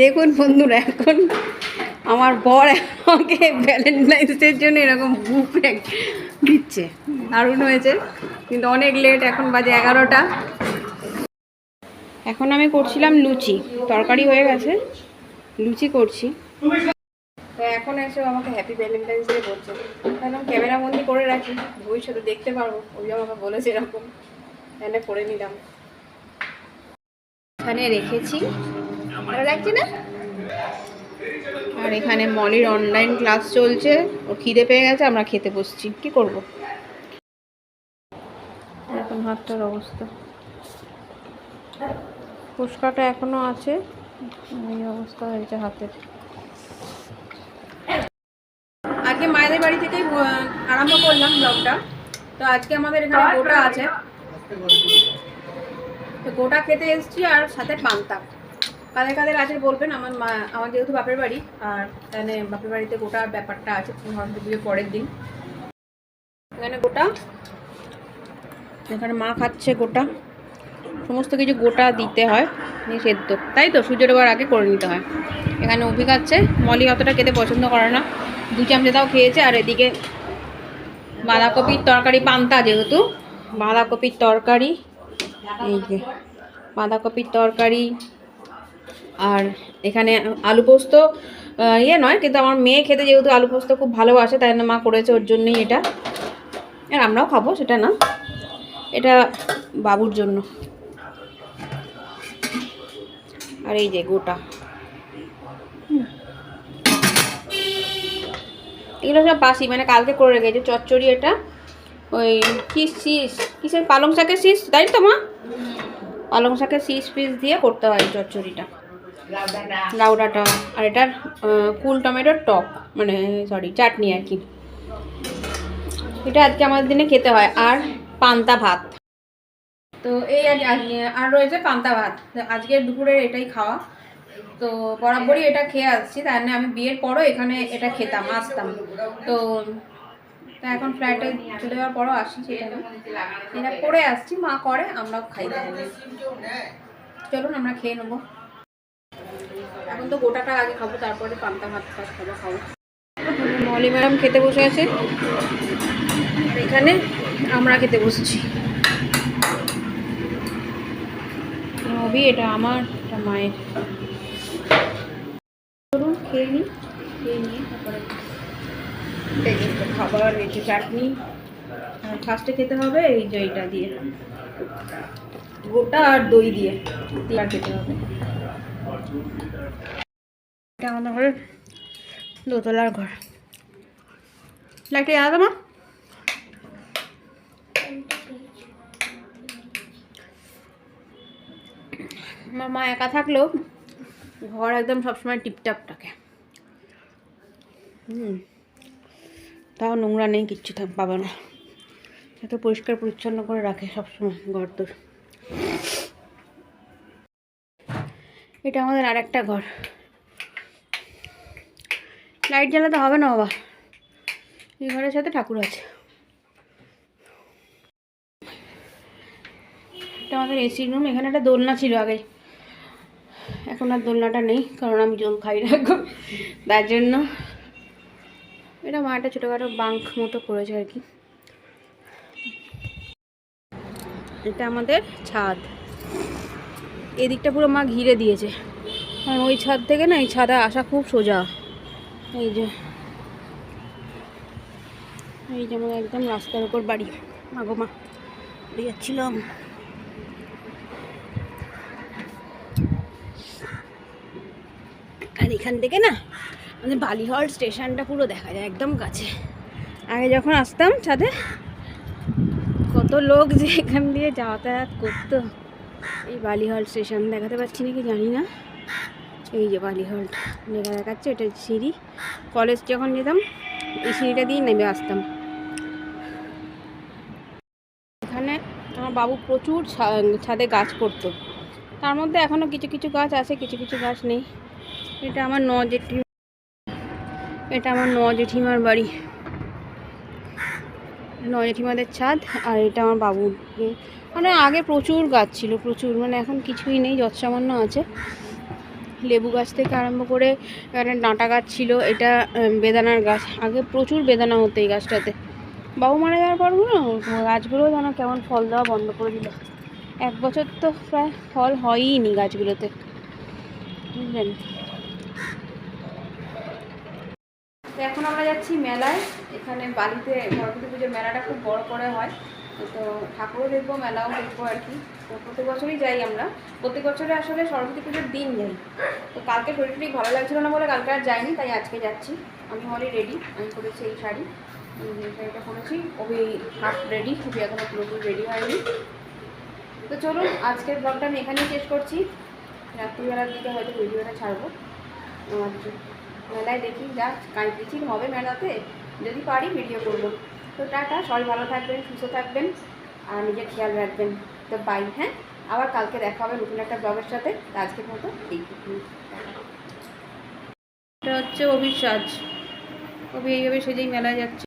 দেখুন বন্ধুরা, এখন আমার বর আমাকে ভ্যালেন্টাইন্সের জন্য এরকম বুক দিচ্ছে। দারুণ হয়েছে, কিন্তু অনেক লেট এখন বাজে এগারোটা। এখন আমি করছিলাম লুচি, তরকারি হয়ে গেছে, লুচি করছি। তো এখন এসে আমাকে হ্যাপি ভ্যালেন্টাইন্স ডে বলছে। একদম ক্যামেরা বন্দি করে রাখি, ভবিষ্যতে দেখতে পারব, ওই আমাকে বলেছে এরকম। এনে করে নিলাম। এখানে রেখেছি আর এখানে মলির অনলাইন ক্লাস চলছে। ও খিদে পেয়ে গেছে, আমরা খেতে বসছি। কি করব? এখন হাতটার অবস্থা। ফুসকাটা এখনও আছে। এই অবস্থা হয়েছে হাতের। আজকে মায়েদের বাড়ি থেকেই আরম্ভ করলাম ব্লগটা তো আজকে আমাদের এখানে গোটা আছে। তো গোটা খেতে এসেছি আর সাথে পান্তা। কাদের কাদের আছে বলবেন, আমার মা, আমার যেহেতু বাপের বাড়ি, আর এখানে বাপের বাড়িতে গোটা ব্যাপারটা আছে সরস্বতী পুজোর পরের দিন। এখানে গোটা, এখানে মা খাচ্ছে গোটা, সমস্ত কিছু গোটা দিতে হয় সেদ্ধ তাই তো, সূর্য ডোবার আগে করে নিতে হয়। এখানে অভি খাচ্ছে, মলি অতটা খেতে পছন্দ করে না। দু চামচে তাও খেয়েছে, আর এদিকে বাঁধাকপির তরকারি, পান্তা যেহেতু, বাঁধাকপির তরকারি, এই যে, বাঁধাকপির তরকারি আর এখানে আলু পোস্ত ইয়ে নয়, কিন্তু আমার মেয়ে খেতে যেহেতু আলু পোস্ত খুব ভালোবাসে, তাই মা করেছে ওর জন্যই এটা। আর আমরাও খাব, সেটা না। এটা বাবুর জন্য। আর এই যে গোটা। এগুলো সব বাসি মানে কালকে করে রেখেছে, চচ্চড়ি এটা। ওই কি শীষ, কিসের, পালং শাকের শীষ, তাই তো মা? পালং শাকের শীষ পিস দিয়ে করতে হয় এই চচ্চড়িটা লাউডাটা। আর এটার কুল টমেটোর টক মানে সরি চাটনি আর কি। এটা আজকে আমাদের দিনে খেতে হয়। আর পান্তা ভাত। তো এই আর রয়েছে পান্তা ভাত। তো আজকের দুপুরের এটাই খাওয়া। তো বরাবরই এটা খেয়ে আসছি। তার জন্য আমি বিয়ের পরও এখানে এটা খেতাম, আসতাম। তো, তা এখন ফ্ল্যাটে চলে যাওয়ার পরও আসছি সেটা এটা করে আসছি, মা করে, আমরাও খাই চলুন, আমরা খেয়ে নেব। তো গোটাটা আগে খাব, তারপরে পান্তা ভাত ফাত খাব খাব। মলি ম্যাডাম খেতে বসে আছে। এখানে আমরা খেতে বসেছি। নবী এটা আমার, এটা মায়ের। খেয়ে নিই, খেয়ে নিয়ে তারপরে খাবার, এই চাটনি। আর ফার্স্টে খেতে হবে এই যে এইটা দিয়ে। গোটা আর দই দিয়ে। খেতে হবে। এটা দোতলার ঘর। লাইটটা জ্বালাতো মা। আমার মা একা থাকলেও ঘর একদম সবসময় টিপটাপ থাকে। তাও নোংরা নেই, কিচ্ছু পাবে না। এত পরিষ্কার পরিচ্ছন্ন করে রাখে সবসময় ঘর তোর এটা আমাদের আর একটা ঘর। লাইট জ্বালাতে হবে না বাবা। এই ঘরের সাথে ঠাকুর আছে। এটা আমাদের এসি রুম এখানে একটা দোলনা ছিল আগে। এখন আর দোলনাটা নেই, কারণ আমি জল খাই না এখন। তার জন্য এটা মা একটা ছোটোখাটো বাঙ্ক মতো করেছে আর কি। এটা আমাদের ছাদ। এদিকটা পুরো মা ঘিরে দিয়েছে। কারণ ওই ছাদ থেকে না, এই ছাদে আসা খুব সোজা। এই যে। এই যে আমার একদম রাস্তার উপর বাড়ি। মাগো মা যাচ্ছিলাম। আর এখান থেকে না আমাদের বালিহল স্টেশনটা পুরো দেখা যায়, একদম কাছে। আগে যখন আসতাম ছাদে, কত লোক যে এখান দিয়ে যাতায়াত করতো। এই বালিহল স্টেশন দেখাতে পাচ্ছি নাকি জানি না। এই যে বালিহল লেখা দেখাচ্ছে, এটা সিঁড়ি। কলেজ যখন যেতাম, এই সিঁড়িটা দিয়ে নেমে আসতাম। এখানে আমার বাবু প্রচুর ছাদে গাছ করতো। তার মধ্যে এখনও কিছু কিছু গাছ আছে, কিছু কিছু গাছ নেই। এটা আমার ন জেঠি এটা আমার ন জেঠিমার বাড়ি। ন জেঠিমাদের ছাদ আর এটা আমার বাবুর মানে আগে প্রচুর গাছ ছিল, প্রচুর। মানে এখন কিছুই নেই, যৎসামান্য আছে। লেবু গাছ থেকে আরম্ভ করে এখানে ডাঁটা গাছ ছিল, এটা বেদানার গাছ। আগে প্রচুর বেদানা হতো এই গাছটাতে। বাবু মারা যাওয়ার পর না গাছগুলো যেন কেমন ফল দেওয়া বন্ধ করে দিল। এক বছর তো প্রায় ফল হয়ই নি গাছগুলোতে। বুঝলেন? তো এখন আমরা যাচ্ছি মেলায়। এখানে বাড়িতে সরস্বতী পুজোর মেলাটা খুব বড় করে হয়। তো ঠাকুরও দেখব, মেলাও দেখব আর কি। তো প্রত্যেক বছরই যাই আমরা। প্রত্যেক বছরে আসলে সরস্বতী পুজোর দিন যাই তো কালকে শরীর ঠিক ভালো লাগছিল না বলে কালকে আর যাইনি, তাই আজকে যাচ্ছি। আমি অলরেডি রেডি আমি করেছি এই শাড়ি। শাড়িটা পরেছি। ওই হাফ রেডি খুবই এখনও পুরোপুরি রেডি হয়নি। তো চলুন, আজকের ব্লগটা আমি এখানেই শেষ করছি। রাত্রিবেলার দিকে হয়তো ভিডিওটা ছাড়বো। আর মেলায় দেখি, যা মিছিল হবে মেলাতে, যদি পারি ভিডিও করব। তো টাটা, সবাই ভালো থাকবেন, সুস্থ থাকবেন, আর নিজের খেয়াল রাখবেন। তো বাই হ্যাঁ? আবার কালকে দেখা হবে নতুন একটা ব্লগের সাথে। আজকের মতো এই এটা হচ্ছে অভিশ্বাস কবি এইভাবে সেজেই মেলায় যাচ্ছে।